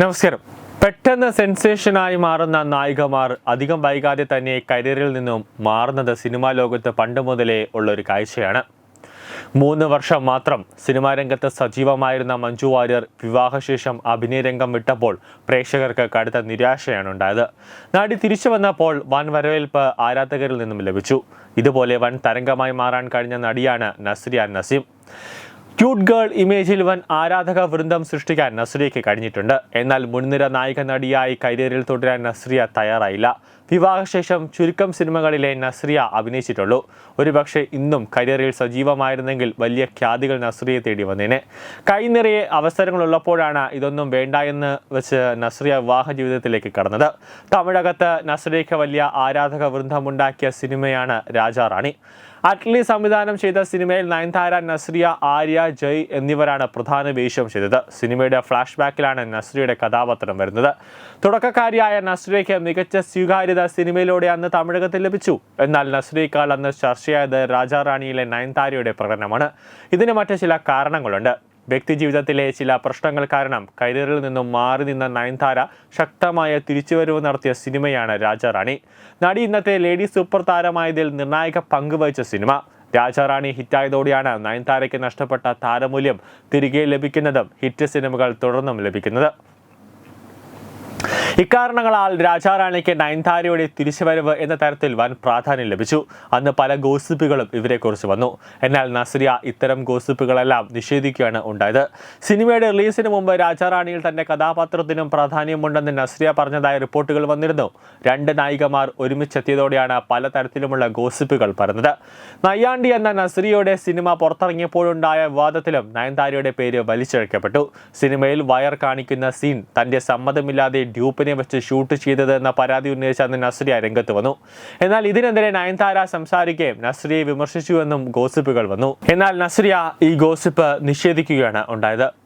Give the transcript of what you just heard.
നമസ്കാരം. പെട്ടെന്ന് സെൻസേഷനായി മാറുന്ന നായികമാർ അധികം വൈകാതെ തന്നെ കരിയറിൽ നിന്നും മാറുന്നത് സിനിമാ ലോകത്ത് പണ്ട് മുതലേ ഉള്ള ഒരു കാഴ്ചയാണ്. മൂന്ന് വർഷം മാത്രം സിനിമാ രംഗത്ത് സജീവമായിരുന്ന മഞ്ജു വാര്യർ വിവാഹശേഷം അഭിനയരംഗം വിട്ടപ്പോൾ പ്രേക്ഷകർക്ക് കടുത്ത നിരാശയാണ് ഉണ്ടായത്. നാടി തിരിച്ചു വന്നപ്പോൾ വൻ വരവേൽപ്പ് ആരാധകരിൽ നിന്നും ലഭിച്ചു. ഇതുപോലെ വൻ തരംഗമായി മാറാൻ കഴിഞ്ഞ നടിയാണ് നസ്രിയ നസീം. ക്യൂട്ട് ഗേൾ ഇമേജിൽ വൻ ആരാധക വൃന്ദം സൃഷ്ടിക്കാൻ നസ്രിയയ്ക്ക് കഴിഞ്ഞിട്ടുണ്ട്. എന്നാൽ മുൻനിര നായിക നടിയായി കരിയറിൽ തുടരാൻ നസ്രിയ തയ്യാറായില്ല. വിവാഹശേഷം ചുരുക്കം സിനിമകളിലെ നസ്രിയ അഭിനയിച്ചിട്ടുള്ളൂ. ഒരുപക്ഷെ ഇന്നും കരിയറിൽ സജീവമായിരുന്നെങ്കിൽ വലിയ ഖ്യാതികൾ നസ്രിയെ തേടി വന്നേനെ. കൈനിറയെ അവസരങ്ങളുള്ളപ്പോഴാണ് ഇതൊന്നും വേണ്ട എന്ന് വെച്ച് നസ്രിയ വിവാഹ ജീവിതത്തിലേക്ക് കടന്നത്. തമിഴകത്ത് നസ്രിയയ്ക്ക് വലിയ ആരാധക വൃന്ദമുണ്ടാക്കിയ സിനിമയാണ് രാജാറാണി അറ്റ്ലി സംവിധാനം ചെയ്ത സിനിമയിൽ നയൻതാര നസ്രിയ ആര്യ ജയ് എന്നിവരാണ് പ്രധാന വേഷം ചെയ്തത്. സിനിമയുടെ ഫ്ലാഷ് ബാക്കിലാണ് നസ്രിയയുടെ കഥാപാത്രം വരുന്നത്. തുടക്കക്കാരിയായ നസ്രിയയ്ക്ക് മികച്ച സ്വീകാര്യത സിനിമയിലൂടെ അന്ന് തമിഴകത്തിൽ ലഭിച്ചു. എന്നാൽ നസ്രീക്കാൾ അന്ന് ചർച്ചയായത് രാജാറാണിയിലെ നയൻതാരയുടെ പ്രകടനമാണ്. ഇതിന് മറ്റു ചില കാരണങ്ങളുണ്ട്. വ്യക്തിജീവിതത്തിലെ ചില പ്രശ്നങ്ങൾ കാരണം കരിയറിൽ നിന്നും മാറി നിന്ന നയൻതാര ശക്തമായ തിരിച്ചുവരവ് നടത്തിയ സിനിമയാണ് രാജാറാണി. നടി ഇന്നത്തെ ലേഡി സൂപ്പർ താരമായതിൽ നിർണായക പങ്ക് വഹിച്ച സിനിമ. രാജാറാണി ഹിറ്റായതോടെയാണ് നയൻതാരയ്ക്ക് നഷ്ടപ്പെട്ട താരമൂല്യം തിരികെ ലഭിക്കുന്നതും ഹിറ്റ് സിനിമകൾ തുടർന്നും ലഭിക്കുന്നത്. ഇക്കാരണങ്ങളാൽ രാജാറാണിക്ക് നയൻതാരയുടെ തിരിച്ചുവരവ് എന്ന തരത്തിൽ വൻ പ്രാധാന്യം ലഭിച്ചു. അന്ന് പല ഗോസിപ്പുകളും ഇവരെക്കുറിച്ച് വന്നു. എന്നാൽ നസ്രിയ ഇത്തരം ഗോസിപ്പുകളെല്ലാം നിഷേധിക്കുകയാണ് ഉണ്ടായത്. സിനിമയുടെ റിലീസിന് മുമ്പ് രാജാറാണിയിൽ തന്റെ കഥാപാത്രത്തിനും പ്രാധാന്യമുണ്ടെന്ന് നസ്രിയ പറഞ്ഞതായ റിപ്പോർട്ടുകൾ വന്നിരുന്നു. രണ്ട് നായികമാർ ഒരുമിച്ചെത്തിയതോടെയാണ് പലതരത്തിലുമുള്ള ഗോസിപ്പുകൾ പറഞ്ഞത് നയ്യാണ്ടി എന്ന നസ്രിയയുടെ സിനിമ പുറത്തിറങ്ങിയപ്പോഴുണ്ടായ വിവാദത്തിലും നയൻതാരയുടെ പേര് വലിച്ചിഴക്കപ്പെട്ടു. സിനിമയിൽ വയർ കാണിക്കുന്ന സീൻ തന്റെ സമ്മതമില്ലാതെ ഡ്യൂപ്പിനെ വെച്ച് ഷൂട്ട് ചെയ്തത് എന്ന പരാതി ഉന്നയിച്ച് അന്ന് നസ്രിയ രംഗത്ത് വന്നു. എന്നാൽ ഇതിനെതിരെ നയൻതാര സംസാരിക്കുകയും നസ്രിയെ വിമർശിച്ചുവെന്നും ഗോസിപ്പുകൾ വന്നു. എന്നാൽ നസ്രിയ ഈ ഗോസിപ്പ് നിഷേധിക്കുകയാണ് ഉണ്ടായത്.